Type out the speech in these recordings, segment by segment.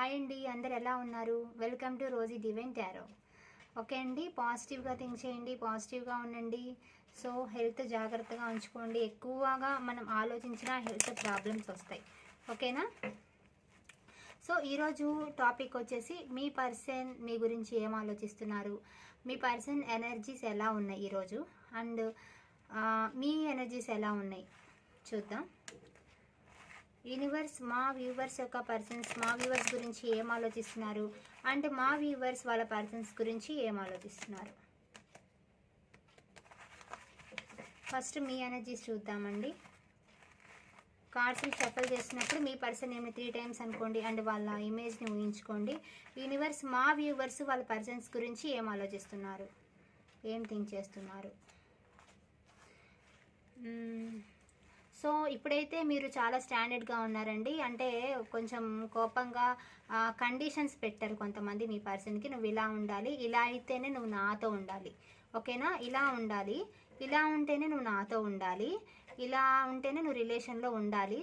Hi అండి అందరు ఎలా ఉన్నారు? Welcome to Rosie divine tarot. Okay అండి పాజిటివ్గా థింక్ చేయండి పాజిటివ్గా ఉండండి. సో హెల్త్ జాగ్రత్తగా ఉంచుకోండి. ఎక్కువగా మనం ఆలోచించిన హెల్త్ ప్రాబ్లమ్స్ వస్తాయి. ఓకేనా? సో ఈరోజు టాపిక్ వచ్చేసి మీ పర్సన్ మీ గురించి ఏం ఆలోచిస్తున్నారు? మీ పర్సన్ ఎనర్జీస్ ఎలా ఉన్నాయి ఈరోజు? అండ్ మీ ఎనర్జీస్ ఎలా ఉన్నాయి? చూద్దాం. యూనివర్స్ మా వ్యూవర్స్ యొక్క పర్సన్స్ మా వ్యూవర్స్ గురించి ఏం ఆలోచిస్తున్నారు? అండ్ మా వ్యూవర్స్ వాళ్ళ పర్సన్స్ గురించి ఏం ఆలోచిస్తున్నారు? ఫస్ట్ మీ ఎనర్జీస్ చూద్దామండి. కార్డ్స్ని షఫల్ చేసినప్పుడు మీ పర్సన్ ఏమి త్రీ టైమ్స్ అనుకోండి అండ్ వాళ్ళ ఇమేజ్ని ఊహించుకోండి. యూనివర్స్ మా వ్యూవర్స్ వాళ్ళ పర్సన్స్ గురించి ఏం ఆలోచిస్తున్నారు? ఏం థింక్ చేస్తున్నారు? Hmm. సో ఇప్పుడైతే మీరు చాలా స్టాండర్డ్గా ఉన్నారండి. అంటే కొంచెం కోపంగా కండిషన్స్ పెట్టారు కొంతమంది మీ పర్సన్కి నువ్వు ఇలా ఉండాలి ఇలా అయితేనే నువ్వు నాతో ఉండాలి. ఓకేనా? ఇలా ఉండాలి ఇలా ఉంటేనే నువ్వు నాతో ఉండాలి ఇలా ఉంటేనే నువ్వు రిలేషన్లో ఉండాలి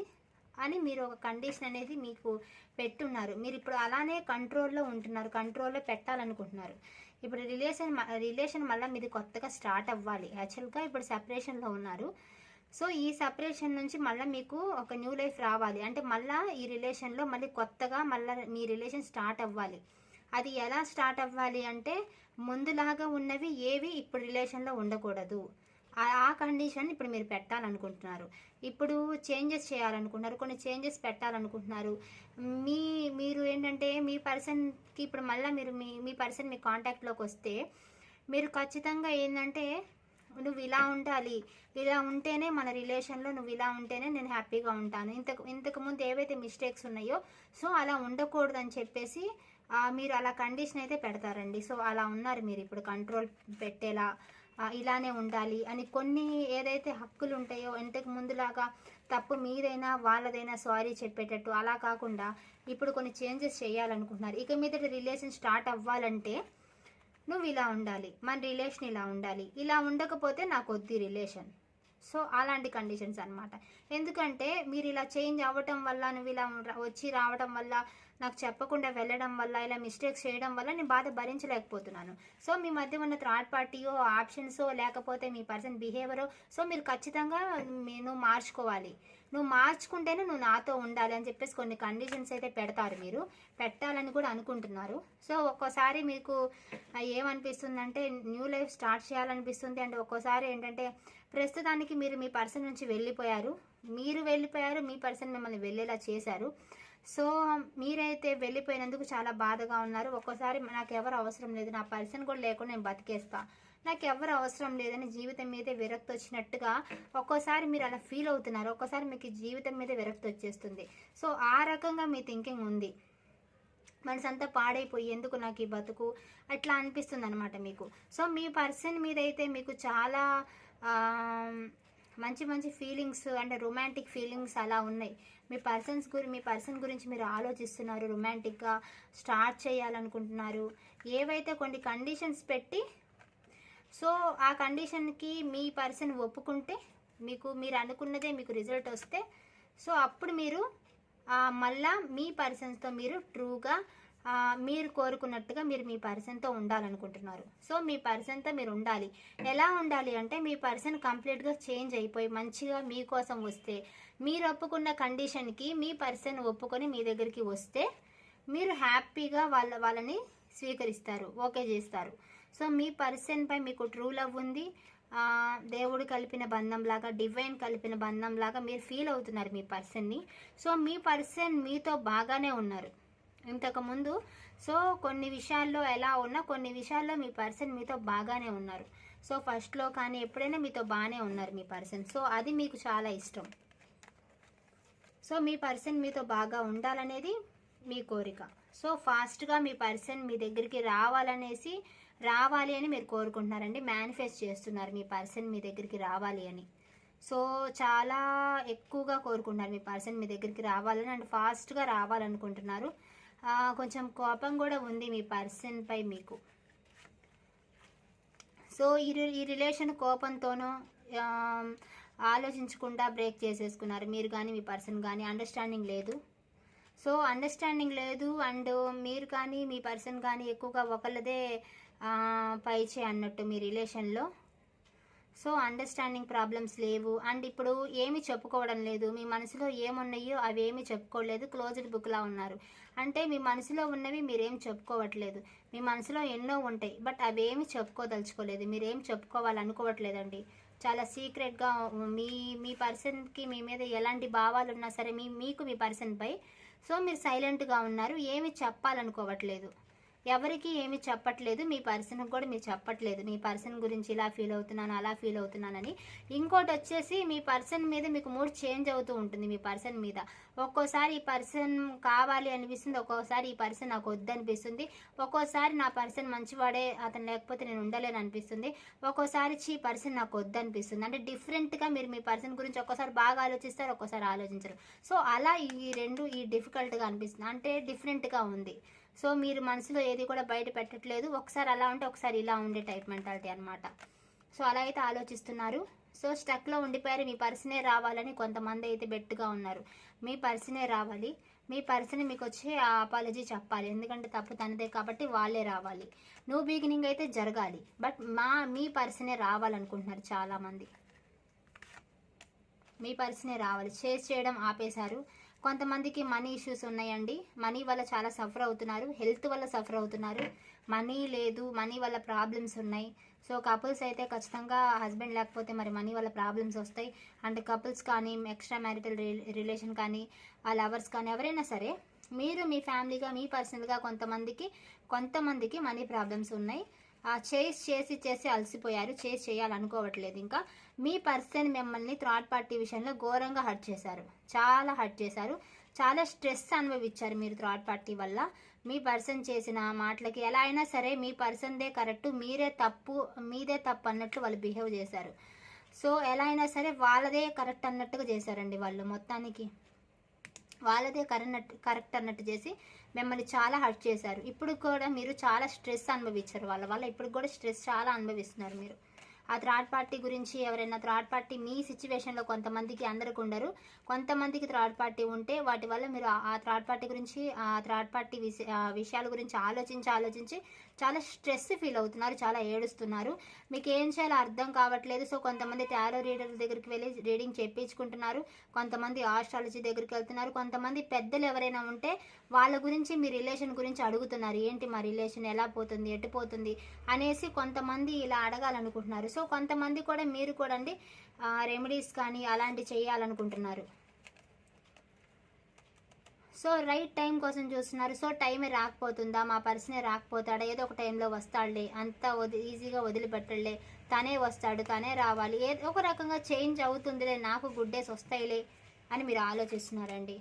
అని మీరు ఒక కండిషన్ అనేది మీకు పెట్టున్నారు. మీరు ఇప్పుడు అలానే కంట్రోల్లో ఉంటున్నారు కంట్రోల్లో పెట్టాలనుకుంటున్నారు. ఇప్పుడు రిలేషన్ రిలేషన్ మళ్ళీ మీది కొత్తగా స్టార్ట్ అవ్వాలి. యాక్చువల్గా ఇప్పుడు సెపరేషన్లో ఉన్నారు. సో ఈ సపరేషన్ నుంచి మళ్ళీ మీకు ఒక న్యూ లైఫ్ రావాలి. అంటే మళ్ళీ ఈ రిలేషన్లో మళ్ళీ కొత్తగా మళ్ళీ మీ రిలేషన్ స్టార్ట్ అవ్వాలి. అది ఎలా స్టార్ట్ అవ్వాలి అంటే ముందులాగా ఉన్నవి ఏవి ఇప్పుడు రిలేషన్లో ఉండకూడదు. ఆ- ఆ కండిషన్ ఇప్పుడు మీరు పెట్టాలనుకుంటున్నారు. ఇప్పుడు చేంజెస్ చేయాలనుకుంటున్నారు కొన్ని చేంజెస్ పెట్టాలనుకుంటున్నారు. మీ మీరు ఏంటంటే మీ పర్సన్కి ఇప్పుడు మళ్ళీ మీరు మీ మీ పర్సన్ మీ కాంటాక్ట్లోకి వస్తే మీరు ఖచ్చితంగా ఏంటంటే నువ్వు ఇలా ఉండాలి. ఇలా ఉంటేనే మన రిలేషన్లో నువ్వు ఇలా ఉంటేనే నేను హ్యాపీగా ఉంటాను. ఇంతకు ఇంతకు ముందు ఏవైతే మిస్టేక్స్ ఉన్నాయో సో అలా ఉండకూడదు అని చెప్పేసి మీరు అలా కండిషన్ అయితే పెడతారండి. సో అలా ఉన్నారు మీరు ఇప్పుడు కంట్రోల్ పెట్టేలా ఇలానే ఉండాలి అని కొన్ని ఏదైతే హక్కులు ఉంటాయో ఇంతకు ముందులాగా తప్పు మీదైనా వాళ్ళదైనా సారీ చెప్పేటట్టు అలా కాకుండా ఇప్పుడు కొన్ని చేంజెస్ చేయాలనుకుంటున్నారు. ఇక మీద రిలేషన్ స్టార్ట్ అవ్వాలంటే నువ్వు ఇలా ఉండాలి మన రిలేషన్ ఇలా ఉండాలి. ఇలా ఉండకపోతే నాకు వద్దు రిలేషన్ సో అలాంటి కండిషన్స్ అనమాట ఎందుకంటే మీరు ఇలా చేంజ్ అవ్వటం వల్ల నువ్వు ఇలా వచ్చి రావటం వల్ల నాకు చెప్పకుండా వెళ్ళడం వల్ల ఇలా మిస్టేక్స్ చేయడం వల్ల నేను బాధ భరించలేకపోతున్నాను. సో మీ మధ్య ఉన్న థర్డ్ పార్టీయో ఆప్షన్సో లేకపోతే మీ పర్సన్ బిహేవియరో సో మీరు ఖచ్చితంగా నేను నువ్వు మార్చుకోవాలి. నువ్వు మార్చుకుంటేనే నువ్వు నాతో ఉండాలి అని చెప్పేసి కొన్ని కండిషన్స్ అయితే పెడతారు మీరు. పెట్టాలని కూడా అనుకుంటున్నారు. సో ఒక్కోసారి మీకు ఏమనిపిస్తుందంటే న్యూ లైఫ్ స్టార్ట్ చేయాలనిపిస్తుంది. అండ్ ఒక్కోసారి ఏంటంటే ప్రస్తుతానికి మీరు మీ పర్సన్ నుంచి వెళ్ళిపోయారు. మీరు వెళ్ళిపోయారు మీ పర్సన్ మిమ్మల్ని వెళ్ళేలా చేశారు. సో మీరైతే వెళ్ళిపోయినందుకు చాలా బాధగా ఉన్నారు. ఒక్కోసారి నాకు ఎవరు అవసరం లేదు. నా పర్సన్ కూడా లేకుండా నేను బతికేస్తా. నాకు ఎవరు అవసరం లేదని జీవితం మీద విరక్తి వచ్చినట్టుగా ఒక్కోసారి మీరు అలా ఫీల్ అవుతున్నారు. ఒక్కోసారి మీకు జీవితం మీద విరక్తి వచ్చేస్తుంది. సో ఆ రకంగా మీ థింకింగ్ ఉంది. మనసంతా పాడైపోయి ఎందుకు నాకు ఈ బతుకు? అట్లా అనిపిస్తుంది అనమాట మీకు. సో మీ పర్సన్ మీద అయితే మీకు చాలా మంచి మంచి ఫీలింగ్స్ అంటే రొమాంటిక్ ఫీలింగ్స్ అలా ఉన్నాయి. మీ పర్సన్స్ గురి మీ పర్సన్ గురించి మీరు ఆలోచిస్తున్నారు రొమాంటిక్గా స్టార్ట్ చేయాలనుకుంటున్నారు. ఏవైతే కొన్ని కండిషన్స్ పెట్టి సో ఆ కండిషన్కి మీ పర్సన్ ఒప్పుకుంటే మీకు మీరు అనుకున్నదే మీకు రిజల్ట్ వస్తే సో అప్పుడు మీరు మళ్ళా మీ పర్సన్స్తో మీరు ట్రూగా మీరు కోరుకున్నట్టుగా మీరు మీ పర్సన్తో ఉండాలనుకుంటున్నారు. సో మీ పర్సన్తో మీరు ఉండాలి. ఎలా ఉండాలి అంటే మీ పర్సన్ కంప్లీట్గా చేంజ్ అయిపోయి మంచిగా మీకోసం వస్తే మీరు ఒప్పుకున్న కండిషన్కి మీ పర్సన్ ఒప్పుకొని మీ దగ్గరికి వస్తే మీరు హ్యాపీగా వాళ్ళ వాళ్ళని స్వీకరిస్తారు ఓకే చేస్తారు. సో మీ పర్సన్పై మీకు ట్రూ లవ్ ఉంది. దేవుడు కలిపిన బంధం లాగా డివైన్ కలిపిన బంధం లాగా మీరు ఫీల్ అవుతున్నారు మీ పర్సన్ని. సో మీ పర్సన్ మీతో బాగానే ఉన్నారు. ఇంతకుముందు సో కొన్ని విషయాల్లో ఎలా ఉన్నా కొన్ని విషయాల్లో మీ పర్సన్ మీతో బాగానే ఉన్నారు. సో ఫస్ట్లో కానీ ఎప్పుడైనా మీతో బాగానే ఉన్నారు మీ పర్సన్. సో అది మీకు చాలా ఇష్టం. సో మీ పర్సన్ మీతో బాగా ఉండాలనేది మీ కోరిక. సో ఫాస్ట్గా మీ పర్సన్ మీ దగ్గరికి రావాలనేసి రావాలి అని మీరు కోరుకుంటున్నారండి. మేనిఫెస్ట్ చేస్తున్నారు మీ పర్సన్ మీ దగ్గరికి రావాలి అని. సో చాలా ఎక్కువగా కోరుకుంటున్నారు మీ పర్సన్ మీ దగ్గరికి రావాలని అండ్ ఫాస్ట్గా రావాలనుకుంటున్నారు. కొంచెం కోపం కూడా ఉంది మీ పర్సన్పై మీకు. సో ఈ ఈ రిలేషన్ కోపంతోనో ఆలోచించకుండా బ్రేక్ చేసేసుకున్నారు. మీరు కానీ మీ పర్సన్ కానీ అండర్స్టాండింగ్ లేదు. సో అండర్స్టాండింగ్ లేదు అండ్ మీరు కానీ మీ పర్సన్ కానీ ఎక్కువగా ఒకళ్ళదే పైచే పై చే అన్నట్టు మీ రిలేషన్లో. సో అండర్స్టాండింగ్ ప్రాబ్లమ్స్ లేవు. అండ్ ఇప్పుడు ఏమి చెప్పుకోవడం లేదు. మీ మనసులో ఏమున్నాయో అవి ఏమి చెప్పుకోలేదు క్లోజ్డ్ బుక్లా ఉన్నారు. అంటే మీ మనసులో ఉన్నవి మీరేం చెప్పుకోవట్లేదు. మీ మనసులో ఎన్నో ఉంటాయి. బట్ అవి ఏమి చెప్పుకోదలుచుకోలేదు. మీరేం చెప్పుకోవాలనుకోవట్లేదండి. చాలా సీక్రెట్గా మీ మీ పర్సన్కి మీ మీద ఎలాంటి భావాలు ఉన్నా సరే మీ మీకు మీ పర్సన్పై సో మీరు సైలెంట్గా ఉన్నారు. ఏమి చెప్పాలనుకోవట్లేదు. ఎవరికి ఏమి చెప్పట్లేదు మీ పర్సన్ కూడా మీరు చెప్పట్లేదు. మీ పర్సన్ గురించి ఇలా ఫీల్ అవుతున్నాను అలా ఫీల్ అవుతున్నానని ఇంకోటి వచ్చేసి మీ పర్సన్ మీద మీకు మూడ్ చేంజ్ అవుతూ ఉంటుంది మీ పర్సన్ మీద. ఒక్కోసారి ఈ పర్సన్ కావాలి అనిపిస్తుంది ఒక్కోసారి ఈ పర్సన్ నాకు వద్దనిపిస్తుంది ఒక్కోసారి నా పర్సన్ మంచివాడే అతను లేకపోతే నేను ఉండలేను అనిపిస్తుంది ఒక్కోసారి చీ పర్సన్ నాకు వద్దనిపిస్తుంది అంటే డిఫరెంట్గా మీరు మీ పర్సన్ గురించి ఒక్కోసారి బాగా ఆలోచిస్తారు ఒక్కోసారి ఆలోచించరు. సో అలా ఈ రెండు ఈ డిఫికల్ట్గా అనిపిస్తుంది. అంటే డిఫరెంట్గా ఉంది. సో మీరు మనసులో ఏది కూడా బయట పెట్టట్లేదు. ఒకసారి అలా ఉంటే ఒకసారి ఇలా ఉండే టైప్ మెంటాలిటీ అనమాట సో అలా అయితే ఆలోచిస్తున్నారు. సో స్టక్లో ఉండిపోయారు. మీ పర్సనే రావాలని కొంతమంది అయితే బెట్టుగా ఉన్నారు. మీ పర్సనే రావాలి. మీ పర్సన్ మీకు వచ్చి ఆ అపాలజీ చెప్పాలి. ఎందుకంటే తప్పు తనదే కాబట్టి వాళ్ళే రావాలి. న్యూ బిగినింగ్ అయితే జరగాలి. బట్ మా మీ పర్సనే రావాలనుకుంటున్నారు చాలామంది. మీ పర్సనే రావాలి. చేసి చేయడం ఆపేశారు. కొంతమందికి మనీ ఇష్యూస్ ఉన్నాయండి. మనీ వల్ల చాలా సఫర్ అవుతున్నారు. హెల్త్ వల్ల సఫర్ అవుతున్నారు. మనీ లేదు మనీ వల్ల ప్రాబ్లమ్స్ ఉన్నాయి. సో కపుల్స్ అయితే ఖచ్చితంగా హస్బెండ్ లేకపోతే మరి మనీ వల్ల ప్రాబ్లమ్స్ వస్తాయి. అండ్ కపుల్స్ కానీ ఎక్స్ట్రా మ్యారిటల్ రిలేషన్ కానీ ఆ లవర్స్ కానీ ఎవరైనా సరే మీరు మీ ఫ్యామిలీగా మీ పర్సనల్గా కొంతమందికి కొంతమందికి మనీ ప్రాబ్లమ్స్ ఉన్నాయి. చేసి చేసి చేసి అలసిపోయారు చేసి చేయాలనుకోవట్లేదు. ఇంకా మీ పర్సన్ మిమ్మల్ని థర్డ్ పార్టీ విషయంలో ఘోరంగా హర్ట్ చేశారు. చాలా హర్ట్ చేశారు. చాలా స్ట్రెస్ అనుభవించారు మీరు థర్డ్ పార్టీ వల్ల. మీ పర్సన్ చేసిన మాటలకి ఎలా అయినా సరే మీ పర్సన్దే కరెక్ట్ మీరే తప్పు మీదే తప్పు అన్నట్లు వాళ్ళు బిహేవ్ చేశారు. సో ఎలా అయినా సరే వాళ్ళదే కరెక్ట్ అన్నట్టుగా చేశారండి వాళ్ళు మొత్తానికి. వాళ్ళదే కరెక్ట్ కరెక్ట్ అన్నట్టు చేసి మిమ్మల్ని చాలా హర్ట్ చేశారు. ఇప్పుడు కూడా మీరు చాలా స్ట్రెస్ అనుభవించారు వాళ్ళ వల్ల. ఇప్పుడు కూడా స్ట్రెస్ చాలా అనుభవిస్తున్నారు మీరు. ఆ థర్డ్ పార్టీ గురించి ఎవరైనా థర్డ్ పార్టీ మీ సిచ్యువేషన్లో కొంతమందికి అందరికి ఉండరు. కొంతమందికి థర్డ్ పార్టీ ఉంటే వాటి వల్ల మీరు ఆ- థర్డ్ పార్టీ గురించి ఆ థర్డ్ పార్టీ విషయాల గురించి ఆలోచించి ఆలోచించి చాలా స్ట్రెస్ ఫీల్ అవుతున్నారు చాలా ఏడుస్తున్నారు. మీకు ఏం చేయాలో అర్థం కావట్లేదు. సో కొంతమంది టారో రీడర్ దగ్గరికి వెళ్ళి రీడింగ్ చెప్పించుకుంటున్నారు కొంతమంది ఆస్ట్రాలజీ దగ్గరికి వెళ్తున్నారు. కొంతమంది పెద్దలు ఎవరైనా ఉంటే వాళ్ళ గురించి మీ రిలేషన్ గురించి అడుగుతున్నారు. ఏంటి మా రిలేషన్ ఎలా పోతుంది? ఎటు పోతుంది? అనేసి కొంతమంది ఇలా అడగాలనుకుంటున్నారు. సో కొంతమంది కూడా మీరు కూడా అండి రెమెడీస్ కానీ అలాంటి చేయాలనుకుంటున్నారు. సో రైట్ టైం కోసం చూస్తున్నారు. సో టైమే రాకపోతుందా? మా పర్సనే రాకపోతాడా? ఏదో ఒక టైంలో వస్తాడులే. అంత వది ఈజీగా వదిలిపెట్టలే తనే వస్తాడు తనే రావాలి. ఏ ఒక రకంగా చేంజ్ అవుతుందిలే. నాకు గుడ్ డేస్ వస్తాయిలే అని మీరు ఆలోచిస్తున్నారండి.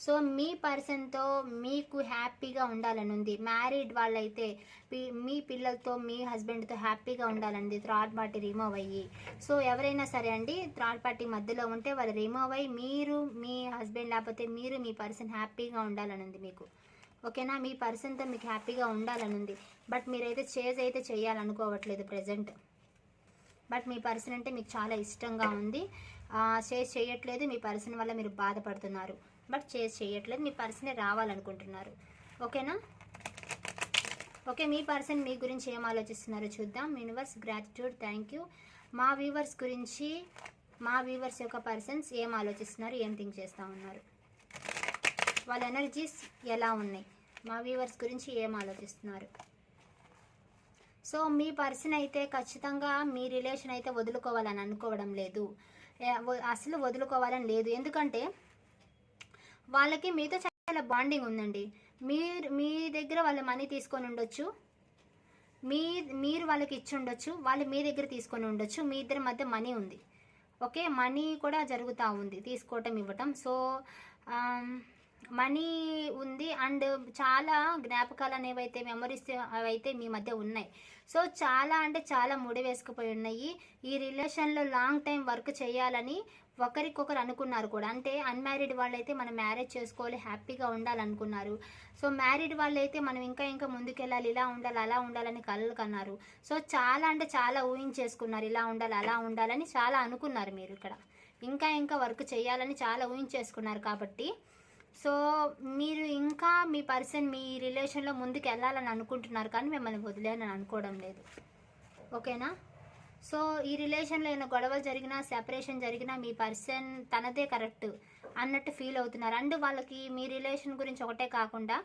సో మీ పర్సన్తో మీకు హ్యాపీగా ఉండాలని ఉంది. మ్యారీడ్ వాళ్ళైతే పి- మీ పిల్లలతో మీ హస్బెండ్తో హ్యాపీగా ఉండాలండి. థర్డ్ పార్టీ రిమూవ్ అయ్యి. సో ఎవరైనా సరే అండి థర్డ్ పార్టీ మధ్యలో ఉంటే వాళ్ళు రిమూవ్ అయ్యి మీరు మీ హస్బెండ్ లేకపోతే మీరు మీ పర్సన్ హ్యాపీగా ఉండాలని ఉంది మీకు. ఓకేనా? మీ పర్సన్తో మీకు హ్యాపీగా ఉండాలని ఉంది బట్ మీరైతే చేజ్ అయితే చేయాలనుకోవట్లేదు ప్రజెంట్. బట్ మీ పర్సన్ అంటే మీకు చాలా ఇష్టంగా ఉంది. చేజ్ చేయట్లేదు. మీ పర్సన్ వల్ల మీరు బాధపడుతున్నారు. బట్ చేజ్ చేయట్లేదు. మీ పర్సనే రావాలనుకుంటున్నారు. ఓకేనా? ఓకే మీ పర్సన్ మీ గురించి ఏం ఆలోచిస్తున్నారో చూద్దాం. Universe gratitude thank you. మా వ్యూవర్స్ గురించి మా వ్యూవర్స్ యొక్క పర్సన్స్ ఏం ఆలోచిస్తున్నారు ఏం థింక్ చేస్తూ ఉన్నారు? వాళ్ళ ఎనర్జీస్ ఎలా ఉన్నాయి? మా వ్యూవర్స్ గురించి ఏం ఆలోచిస్తున్నారు? సో మీ పర్సన్ అయితే ఖచ్చితంగా మీ రిలేషన్ అయితే వదులుకోవాలని అనుకోవడం లేదు. అసలు వదులుకోవాలని లేదు. ఎందుకంటే వాళ్ళకి మీతో చాలా బాండింగ్ ఉందండి. మీరు మీ దగ్గర వాళ్ళు మనీ తీసుకొని ఉండొచ్చు. మీ మీరు వాళ్ళకి ఇచ్చి ఉండొచ్చు. వాళ్ళు మీ దగ్గర తీసుకొని ఉండొచ్చు. మీ ఇద్దరి మధ్య మనీ ఉంది. ఓకే మనీ కూడా జరుగుతూ ఉంది తీసుకోవటం ఇవ్వటం. సో మనీ ఉంది అండ్ చాలా జ్ఞాపకాలు అనేవి అయితే మెమరీస్ అవైతే మీ మధ్య ఉన్నాయి. సో చాలా అంటే చాలా ముడి వేసుకుపోయి ఉన్నాయి. ఈ రిలేషన్లో లాంగ్ టైం వర్క్ చేయాలని ఒకరికొకరు అనుకున్నారు కూడా. అంటే అన్మ్యారీడ్ వాళ్ళైతే మనం మ్యారేజ్ చేసుకోవాలి హ్యాపీగా ఉండాలనుకున్నారు. సో మ్యారీడ్ వాళ్ళైతే మనం ఇంకా ఇంకా ముందుకెళ్ళాలి ఇలా ఉండాలి అలా ఉండాలని కలలు కన్నారు. సో చాలా అంటే చాలా ఊహించేసుకున్నారు ఇలా ఉండాలి అలా ఉండాలని చాలా అనుకున్నారు మీరు ఇక్కడ. ఇంకా ఇంకా వర్క్ చేయాలని చాలా ఊహించేసుకున్నారు కాబట్టి. సో మీరు ఇంకా మీ పర్సన్ మీ రిలేషన్లో ముందుకు వెళ్ళాలని అనుకుంటున్నారు కానీ మిమ్మల్ని వదిలేనని అనుకోవడం లేదు. ఓకేనా? సో ఈ రిలేషన్లో ఏమైనా గొడవలు జరిగినా సెపరేషన్ జరిగినా మీ పర్సన్ తనదే కరెక్ట్ అన్నట్టు ఫీల్ అవుతున్నారు. అండ్ వాళ్ళకి మీ రిలేషన్ గురించి ఒకటే కాకుండా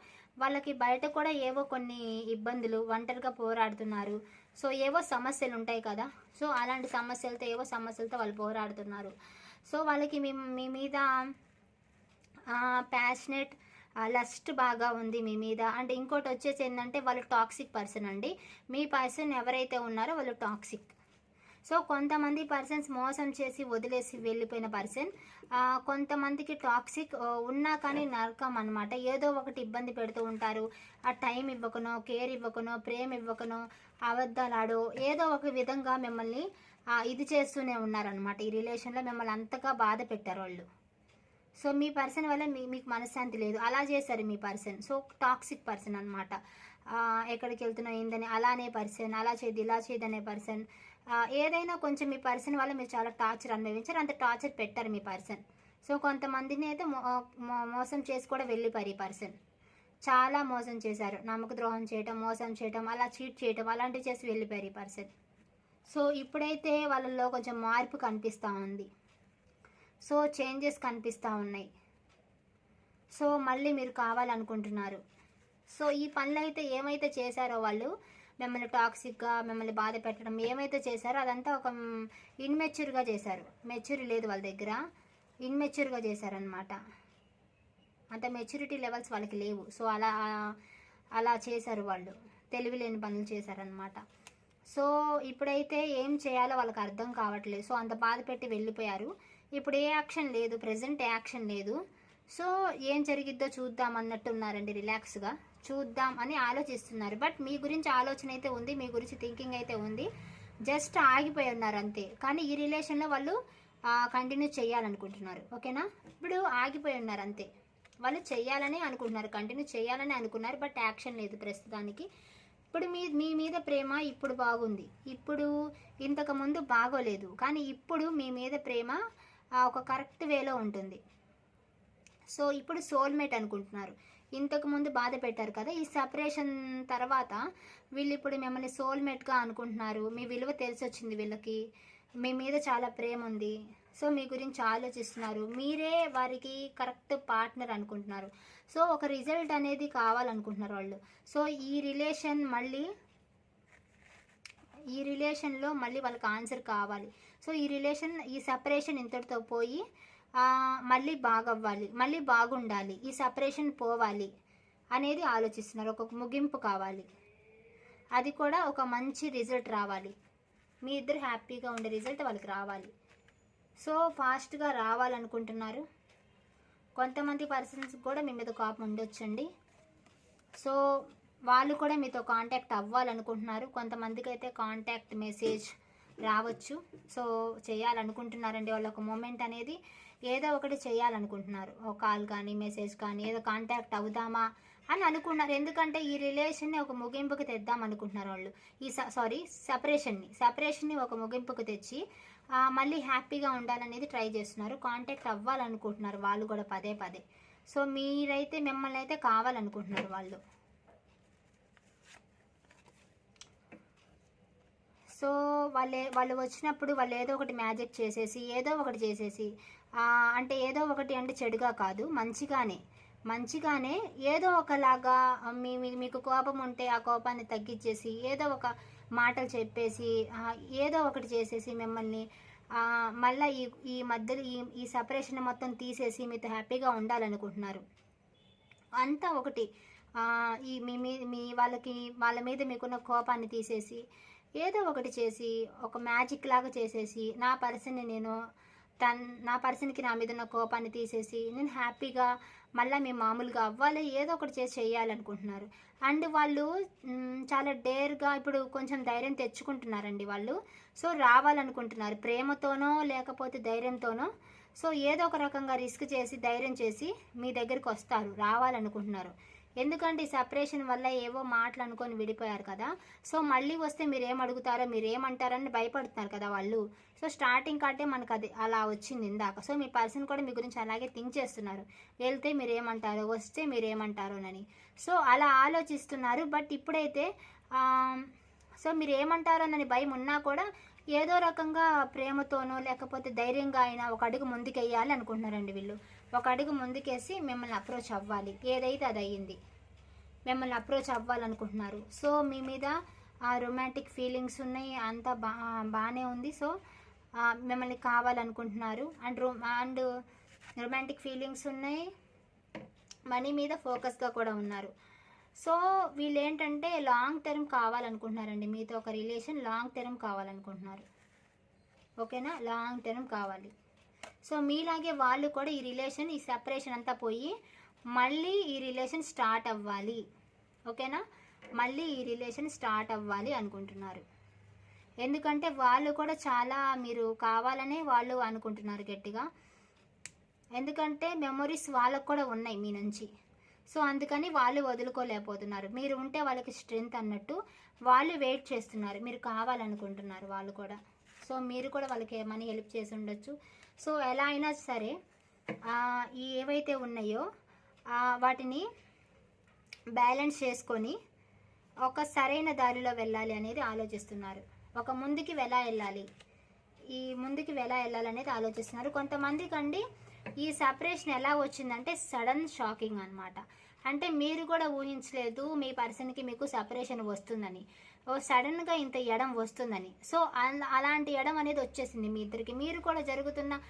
వాళ్ళకి బయట కూడా ఏవో కొన్ని ఇబ్బందులు ఒంటరిగా పోరాడుతున్నారు. సో ఏవో సమస్యలు ఉంటాయి కదా. సో అలాంటి సమస్యలతో ఏవో సమస్యలతో వాళ్ళు పోరాడుతున్నారు. సో వాళ్ళకి మీ మీ మీద ప్యాషనెట్ లస్ట్ బాగా ఉంది మీ మీద. అండ్ ఇంకోటి వచ్చేసి ఏంటంటే వాళ్ళు టాక్సిక్ పర్సన్ అండి. మీ పర్సన్ ఎవరైతే ఉన్నారో వాళ్ళు టాక్సిక్ సో కొంతమంది పర్సన్స్ మోసం చేసి వదిలేసి వెళ్ళిపోయిన పర్సన్ కొంతమందికి టాక్సిక్ ఉన్నా కానీ నరకం అనమాట ఏదో ఒకటి ఇబ్బంది పెడుతూ ఉంటారు. ఆ టైం ఇవ్వకనో కేర్ ఇవ్వకనో ప్రేమ ఇవ్వకనో అబద్ధాలు ఆడో ఏదో ఒక విధంగా మిమ్మల్ని ఇది చేస్తూనే ఉన్నారనమాట ఈ రిలేషన్లో మిమ్మల్ని అంతగా బాధ పెట్టారు వాళ్ళు. సో మీ పర్సన్ వల్ల మీ మీకు మనశ్శాంతి లేదు. అలా చేశారు మీ పర్సన్ సో టాక్సిక్ పర్సన్ అనమాట ఎక్కడికి వెళ్తున్నావు ఏందని అలానే పర్సన్ అలా చేయదు ఇలా చేయదు అనే పర్సన్. ఏదైనా కొంచెం మీ పర్సన్ వల్ల మీరు చాలా టార్చర్ అనుభవించారు అంత టార్చర్ పెట్టారు మీ పర్సన్. సో కొంతమందిని అయితే మో- మో- మోసం చేసి కూడా వెళ్ళిపోయారు ఈ పర్సన్. చాలా మోసం చేశారు. నమ్మక ద్రోహం చేయటం మోసం చేయటం అలా చీట్ చేయటం అలాంటివి చేసి వెళ్ళిపోయారు ఈ పర్సన్. సో ఇప్పుడైతే వాళ్ళల్లో కొంచెం మార్పు కనిపిస్తూ ఉంది. సో చేంజెస్ కనిపిస్తూ ఉన్నాయి. సో మళ్ళీ మీరు కావాలనుకుంటున్నారు. సో ఈ పనులు అయితే ఏమైతే చేశారో వాళ్ళు? మిమ్మల్ని టాక్సిక్గా మిమ్మల్ని బాధ పెట్టడం ఏమైతే చేశారో అదంతా ఒక ఇన్మెచ్యూర్గా చేశారు. మెచ్యూర్ లేదు వాళ్ళ దగ్గర. ఇన్మెచ్యూర్గా చేశారనమాట అంత మెచ్యూరిటీ లెవెల్స్ వాళ్ళకి లేవు. సో అలా అలా చేశారు వాళ్ళు. తెలివి లేని పనులు చేశారనమాట సో ఇప్పుడైతే ఏం చేయాలో వాళ్ళకి అర్థం కావట్లేదు. సో అంత బాధ పెట్టి వెళ్ళిపోయారు. ఇప్పుడు ఏ యాక్షన్ లేదు. ప్రజెంట్ యాక్షన్ లేదు. సో ఏం జరిగిద్దో చూద్దాం అన్నట్టు ఉన్నారండి రిలాక్స్గా. చూద్దాం అని ఆలోచిస్తున్నారు. బట్ మీ గురించి ఆలోచన అయితే ఉంది మీ గురించి థింకింగ్ అయితే ఉంది. జస్ట్ ఆగిపోయి ఉన్నారు అంతే. కానీ ఈ రిలేషన్లో వాళ్ళు కంటిన్యూ చేయాలనుకుంటున్నారు. ఓకేనా ఇప్పుడు ఆగిపోయి ఉన్నారు అంతే. వాళ్ళు చేయాలని అనుకుంటున్నారు కంటిన్యూ చేయాలని అనుకున్నారు బట్ యాక్షన్ లేదు ప్రస్తుతానికి. ఇప్పుడు మీ మీ మీద ప్రేమ ఇప్పుడు బాగుంది. ఇప్పుడు ఇంతకు ముందు బాగోలేదు. కానీ ఇప్పుడు మీ మీద ప్రేమ ఒక కరెక్ట్ వేలో ఉంటుంది. సో ఇప్పుడు సోల్మేట్ అనుకుంటున్నారు. ఇంతకు ముందు బాధ పెట్టారు కదా ఈ సపరేషన్ తర్వాత వీళ్ళు ఇప్పుడు మిమ్మల్ని సోల్మేట్గా అనుకుంటున్నారు. మీ విలువ తెలిసి వచ్చింది వీళ్ళకి. మీ మీద చాలా ప్రేమ ఉంది. సో మీ గురించి ఆలోచిస్తున్నారు. మీరే వారికి కరెక్ట్ పార్ట్నర్ అనుకుంటున్నారు. సో ఒక రిజల్ట్ అనేది కావాలనుకుంటున్నారు వాళ్ళు. సో ఈ రిలేషన్ మళ్ళీ ఈ రిలేషన్లో మళ్ళీ వాళ్ళకి ఆన్సర్ కావాలి. సో ఈ రిలేషన్ ఈ సపరేషన్ ఇంతటితో పోయి మళ్ళీ బాగవ్వాలి మళ్ళీ బాగుండాలి ఈ సపరేషన్ పోవాలి అనేది ఆలోచిస్తున్నారు. ఒక ముగింపు కావాలి. అది కూడా ఒక మంచి రిజల్ట్ రావాలి. మీ ఇద్దరు హ్యాపీగా ఉండే రిజల్ట్ వాళ్ళకి రావాలి. సో ఫాస్ట్గా రావాలనుకుంటున్నారు. కొంతమంది పర్సన్స్ కూడా మీ మీద కోపం ఉండొచ్చండి. సో వాళ్ళు కూడా మీతో కాంటాక్ట్ అవ్వాలనుకుంటున్నారు. కొంతమందికి అయితే కాంటాక్ట్ మెసేజ్ రావచ్చు. సో చేయాలనుకుంటున్నారండి. వాళ్ళ ఒక మూమెంట్ అనేది ఏదో ఒకటి చేయాలనుకుంటున్నారు. ఒక కాల్ కానీ మెసేజ్ కానీ ఏదో కాంటాక్ట్ అవుదామా అని అనుకున్నారు. ఎందుకంటే ఈ రిలేషన్ని ఒక ముగింపుకి తెద్దాం అనుకుంటున్నారు వాళ్ళు. ఈ సారీ సపరేషన్ని సపరేషన్ని ఒక ముగింపుకు తెచ్చి మళ్ళీ హ్యాపీగా ఉండాలనేది ట్రై చేస్తున్నారు. కాంటాక్ట్ అవ్వాలనుకుంటున్నారు వాళ్ళు కూడా పదే పదే. సో మీరైతే మిమ్మల్ని అయితే కావాలనుకుంటున్నారు వాళ్ళు. సో వాళ్ళే వాళ్ళు వచ్చినప్పుడు వాళ్ళు ఏదో ఒకటి మ్యాజిక్ చేసేసి ఏదో ఒకటి చేసేసి అంటే ఏదో ఒకటి అంటే చెడుగా కాదు మంచిగానే. మంచిగానే ఏదో ఒకలాగా మీ మీ- మీకు కోపం ఉంటే ఆ కోపాన్ని తగ్గించేసి ఏదో ఒక మాటలు చెప్పేసి ఏదో ఒకటి చేసేసి మిమ్మల్ని మళ్ళీ మళ్ళా ఈ ఈ మధ్యలో ఈ ఈ సపరేషన్ మొత్తం తీసేసి మీతో హ్యాపీగా ఉండాలనుకుంటున్నారు. అంతా ఒకటి ఈ మీ మీ- మీ వాళ్ళకి వాళ్ళ మీద మీకున్న కోపాన్ని తీసేసి ఏదో ఒకటి చేసి ఒక మ్యాజిక్ లాగా చేసేసి నా పర్సన్ని నేను తన్ నా పర్సన్కి నా మీద ఉన్న కోపాన్ని తీసేసి నేను హ్యాపీగా మళ్ళీ మీ మామూలుగా అవ్వాలి ఏదో ఒకటి చేసి చేయాలనుకుంటున్నారు. అండ్ వాళ్ళు చాలా డేర్గా ఇప్పుడు కొంచెం ధైర్యం తెచ్చుకుంటున్నారండి వాళ్ళు. సో రావాలనుకుంటున్నారు. ప్రేమతోనో లేకపోతే ధైర్యంతోనో. సో ఏదో ఒక రకంగా రిస్క్ చేసి ధైర్యం చేసి మీ దగ్గరికి వస్తారు రావాలనుకుంటున్నారు. ఎందుకంటే ఈ సపరేషన్ వల్ల ఏవో మాటలు అనుకొని విడిపోయారు కదా. సో మళ్ళీ వస్తే మీరు ఏమడుగుతారో మీరు ఏమంటారని భయపడుతున్నారు కదా వాళ్ళు. సో స్టార్టింగ్ కంటే మనకు అది అలా వచ్చింది ఇందాక. సో మీ పర్సన్ కూడా మీ గురించి అలాగే థింక్ చేస్తున్నారు. వెళ్తే మీరు ఏమంటారో వస్తే మీరు ఏమంటారోనని సో అలా ఆలోచిస్తున్నారు. బట్ ఇప్పుడైతే సో మీరు ఏమంటారోనని భయం ఉన్నా కూడా ఏదో రకంగా ప్రేమతోనో లేకపోతే ధైర్యంగా అయినా ఒక అడుగు ముందుకు అనుకుంటున్నారండి వీళ్ళు. ఒక అడుగు ముందుకేసి మిమ్మల్ని అప్రోచ్ అవ్వాలి. ఏదైతే అది అయ్యింది మిమ్మల్ని అప్రోచ్ అవ్వాలనుకుంటున్నారు. సో మీ మీద ఆ రొమాంటిక్ ఫీలింగ్స్ ఉన్నాయి అంతా బా బాగానే ఉంది. సో మిమ్మల్ని కావాలనుకుంటున్నారు. అండ్ రొ అండ్ రొమాంటిక్ ఫీలింగ్స్ ఉన్నాయి మనీ మీద ఫోకస్గా కూడా ఉన్నారు. సో వీళ్ళు ఏంటంటే లాంగ్ టర్మ్ కావాలనుకుంటున్నారండి. మీతో ఒక రిలేషన్ లాంగ్ టర్మ్ కావాలనుకుంటున్నారు. ఓకేనా? లాంగ్ టర్మ్ కావాలి. సో మీలాగే వాళ్ళు కూడా ఈ రిలేషన్ ఈ సెపరేషన్ అంతా పోయి మళ్ళీ ఈ రిలేషన్ స్టార్ట్ అవ్వాలి. ఓకేనా? మళ్ళీ ఈ రిలేషన్ స్టార్ట్ అవ్వాలి అనుకుంటున్నారు. ఎందుకంటే వాళ్ళు కూడా చాలా మీరు కావాలనే వాళ్ళు అనుకుంటున్నారు గట్టిగా. ఎందుకంటే మెమొరీస్ వాళ్ళకు కూడా ఉన్నాయి మీ నుంచి. సో అందుకని వాళ్ళు వదులుకోలేకపోతున్నారు. మీరు ఉంటే వాళ్ళకి స్ట్రెంగ్త్ అన్నట్టు వాళ్ళు వెయిట్ చేస్తున్నారు. మీరు కావాలనుకుంటున్నారు వాళ్ళు కూడా. సో మీరు కూడా వాళ్ళకి ఏమైనా హెల్ప్ చేసి ఉండొచ్చు. సో ఎలా అయినా సరే ఈ ఏవైతే ఉన్నాయో వాటిని బ్యాలెన్స్ చేసుకొని ఒక సరైన దారిలో వెళ్ళాలి అనేది ఆలోచిస్తున్నారు. ఒక ముందుకి ఎలా వెళ్ళాలి? ఈ ముందుకి ఎలా వెళ్ళాలనేది ఆలోచిస్తున్నారు. కొంతమందికండి ఈ సపరేషన్ ఎలా వచ్చిందంటే సడన్ షాకింగ్ అన్నమాట. అంటే మీరు కూడా ఊహించలేదు మీ పర్సన్కి మీకు సపరేషన్ వస్తుందని. ఓ సడన్గా ఇంత ఎడం వస్తుందని. సో అలాంటి ఎడం అనేది వచ్చేసింది మీ ఇద్దరికి. మీరు కూడా జరుగుతున్న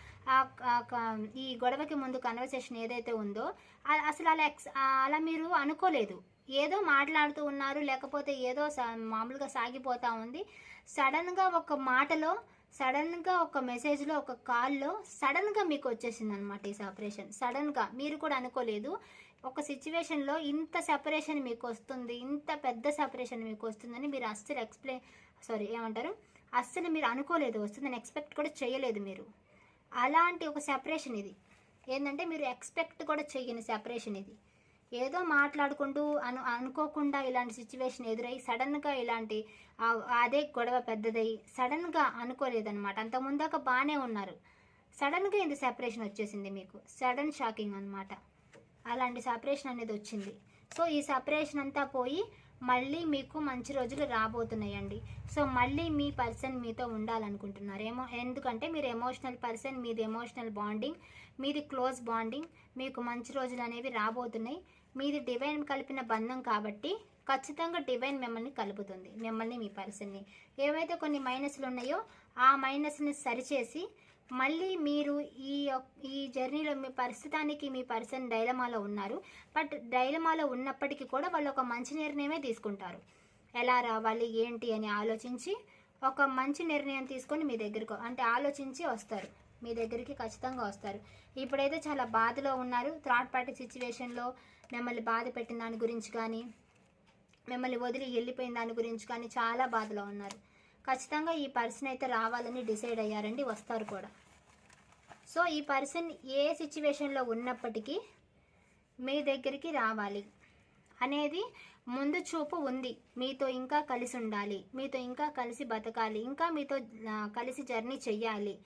ఈ గొడవకి ముందు కన్వర్సేషన్ ఏదైతే ఉందో అసలు అలా ఎక్స్ అలా మీరు అనుకోలేదు. ఏదో మాట్లాడుతూ ఉన్నారు లేకపోతే ఏదో సా- మామూలుగా సాగిపోతూ ఉంది. సడన్గా ఒక మాటలో సడన్గా ఒక మెసేజ్లో ఒక కాల్లో సడన్గా మీకు వచ్చేసింది అనమాట ఈ సపరేషన్ సడన్గా మీరు కూడా అనుకోలేదు. ఒక సిచ్యువేషన్లో ఇంత సెపరేషన్ మీకు వస్తుంది ఇంత పెద్ద సెపరేషన్ మీకు వస్తుందని మీరు అస్సలు ఎక్స్ప్లెయిన్ సారీ ఏమంటారు? అస్సలు మీరు అనుకోలేదు వస్తుందని ఎక్స్పెక్ట్ కూడా చేయలేదు మీరు. అలాంటి ఒక సెపరేషన్ ఇది. ఏంటంటే మీరు ఎక్స్పెక్ట్ కూడా చేయని సెపరేషన్ ఇది. ఏదో మాట్లాడుకుంటూ అను అనుకోకుండా ఇలాంటి సిచ్యువేషన్ ఎదురై సడన్గా ఇలాంటి అదే గొడవ పెద్దదై సడన్గా అనుకోలేదన్నమాట. అంత ముందాక బాగానే ఉన్నారు. సడన్గా ఇంత సెపరేషన్ వచ్చేసింది మీకు. సడన్ షాకింగ్ అన్నమాట. అలాంటి సపరేషన్ అనేది వచ్చింది. సో ఈ సపరేషన్ అంతా పోయి మళ్ళీ మీకు మంచి రోజులు రాబోతున్నాయండి. సో మళ్ళీ మీ పర్సన్ మీతో ఉండాలనుకుంటున్నారు. ఏమో ఎందుకంటే మీరు ఎమోషనల్ పర్సన్ మీది ఎమోషనల్ బాండింగ్ మీది క్లోజ్ బాండింగ్ మీకు మంచి రోజులు అనేవి రాబోతున్నాయి. మీది డివైన్ కలిపిన బంధం కాబట్టి ఖచ్చితంగా డివైన్ మిమ్మల్ని కలుపుతుంది. మిమ్మల్ని మీ పర్సన్ని ఏవైతే కొన్ని మైనస్లు ఉన్నాయో ఆ మైనస్ని సరిచేసి మళ్ళీ మీరు ఈ ఈ జర్నీలో మీ ప్రస్తుతానికి మీ పర్సన్ డైలమాలో ఉన్నారు. బట్ డైలమాలో ఉన్నప్పటికీ కూడా వాళ్ళు ఒక మంచి నిర్ణయమే తీసుకుంటారు. ఎలా రావాలి ఏంటి అని ఆలోచించి ఒక మంచి నిర్ణయం తీసుకొని మీ దగ్గరకు అంటే ఆలోచించి వస్తారు. మీ దగ్గరికి ఖచ్చితంగా వస్తారు. ఇప్పుడైతే చాలా బాధలో ఉన్నారు. థర్డ్ పార్టీ సిచ్యువేషన్లో మిమ్మల్ని బాధ పెట్టిన దాని గురించి కానీ మిమ్మల్ని వదిలి వెళ్ళిపోయిన దాని గురించి కానీ చాలా బాధలో ఉన్నారు. ఖచ్చితంగా ఈ పర్సన్ అయితే రావాలని డిసైడ్ అయ్యారండి వస్తారు కూడా. సో ఈ పర్సన్ ఏ సిచ్యువేషన్లో ఉన్నప్పటికీ మీ దగ్గరికి రావాలి అనేది ముందు చూపు ఉంది. మీతో ఇంకా కలిసి ఉండాలి మీతో ఇంకా కలిసి బతకాలి ఇంకా మీతో కలిసి జర్నీ చెయ్యాలి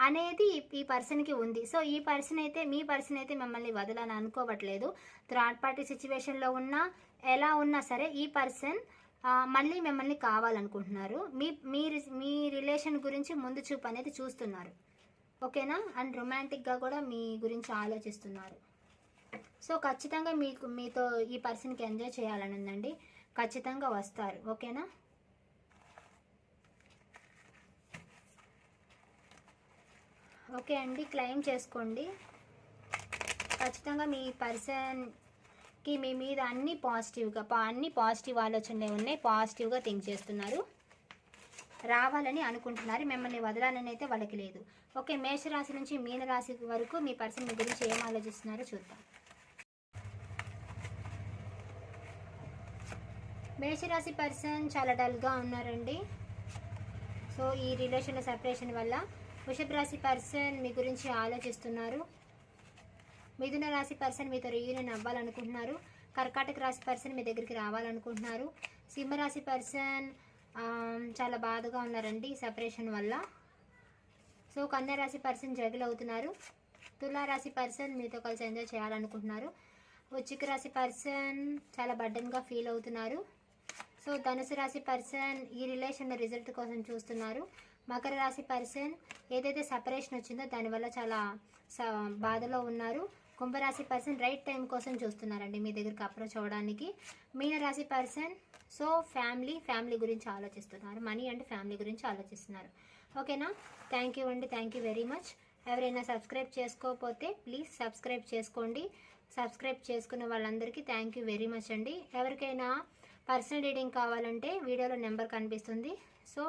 అనేది ఈ- పర్సన్కి ఉంది. సో ఈ పర్సన్ అయితే మీ పర్సన్ అయితే మిమ్మల్ని వదలని అనుకోవట్లేదు. థర్డ్ పార్టీ సిచ్యువేషన్లో ఉన్నా ఎలా ఉన్నా సరే ఈ పర్సన్ మళ్ళీ మిమ్మల్ని కావాలనుకుంటున్నారు. మీ మీ రి- మీ రిలేషన్ గురించి ముందు చూపు అనేది చూస్తున్నారు. ఓకేనా? అండ్ రొమాంటిక్గా కూడా మీ గురించి ఆలోచిస్తున్నారు. సో ఖచ్చితంగా మీకు మీతో ఈ పర్సన్కి ఎంజాయ్ చేయాలని ఉందండి ఖచ్చితంగా వస్తారు. ఓకేనా? ఓకే అండి. క్లెయిమ్ చేసుకోండి. ఖచ్చితంగా మీ పర్సన్ కి మీ మీద అన్ని పాజిటివ్గా పా- అన్ని పాజిటివ్ ఆలోచనలే ఉన్నాయి పాజిటివ్గా థింక్ చేస్తున్నారు. రావాలని అనుకుంటున్నారు మిమ్మల్ని వదలాలని అయితే వాళ్ళకి లేదు. ఓకే మేషరాశి నుంచి మీనరాశి వరకు మీ పర్సన్ మీ గురించి ఏం ఆలోచిస్తున్నారో చూద్దాం. మేషరాశి పర్సన్ చాలా డల్గా ఉన్నారండి. సో ఈ రిలేషన్ల సెపరేషన్ వల్ల వృషభ రాశి పర్సన్ మీ గురించి ఆలోచిస్తున్నారు. మిథున రాశి పర్సన్ మీతో రీయూనియన్ అవ్వాలనుకుంటున్నారు. కర్కాటక రాశి పర్సన్ మీ దగ్గరికి రావాలనుకుంటున్నారు. సింహరాశి పర్సన్ చాలా బాధగా ఉన్నారండి సపరేషన్ వల్ల. సో కన్యా రాశి పర్సన్ జగిల్ అవుతున్నారు. తులారాశి పర్సన్ మీతో కలిసి ఎంజాయ్ చేయాలనుకుంటున్నారు. వచ్చిక రాశి పర్సన్ చాలా బడ్డన్గా ఫీల్ అవుతున్నారు. సో ధనుసు రాశి పర్సన్ ఈ రిలేషన్లో రిజల్ట్ కోసం చూస్తున్నారు. మకర రాశి పర్సన్ ఏదైతే సపరేషన్ వచ్చిందో దానివల్ల చాలా బాధలో ఉన్నారు. కుంభరాశి పర్సన్ రైట్ టైం కోసం చూస్తున్నారండి మీ దగ్గరికి అప్రోచ్ అవ్వడానికి. మీనరాశి పర్సన్ సో ఫ్యామిలీ ఫ్యామిలీ గురించి ఆలోచిస్తున్నారు. మనీ అండ్ ఫ్యామిలీ గురించి ఆలోచిస్తున్నారు. ఓకేనా థ్యాంక్ యూ అండి. థ్యాంక్ యూ వెరీ మచ్ ఎవరైనా సబ్స్క్రైబ్ చేసుకోకపోతే ప్లీజ్ సబ్స్క్రైబ్ చేసుకోండి. సబ్స్క్రైబ్ చేసుకున్న వాళ్ళందరికీ థ్యాంక్ యూ వెరీ మచ్ అండి. ఎవరికైనా పర్సనల్ రీడింగ్ కావాలంటే వీడియోలో నెంబర్ కనిపిస్తుంది. సో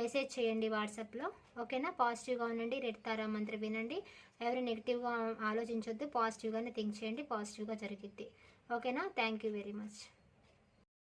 మెసేజ్ చేయండి వాట్సాప్లో ఓకేనా? పాజిటివ్గా ఉండండి రెడ్ తారా మంత్రి వినండి. ఎవరు నెగిటివ్గా ఆలోచించొద్దు పాజిటివ్గానే థింక్ చేయండి పాజిటివ్గా జరిగిద్ది. ఓకేనా? Thank you very much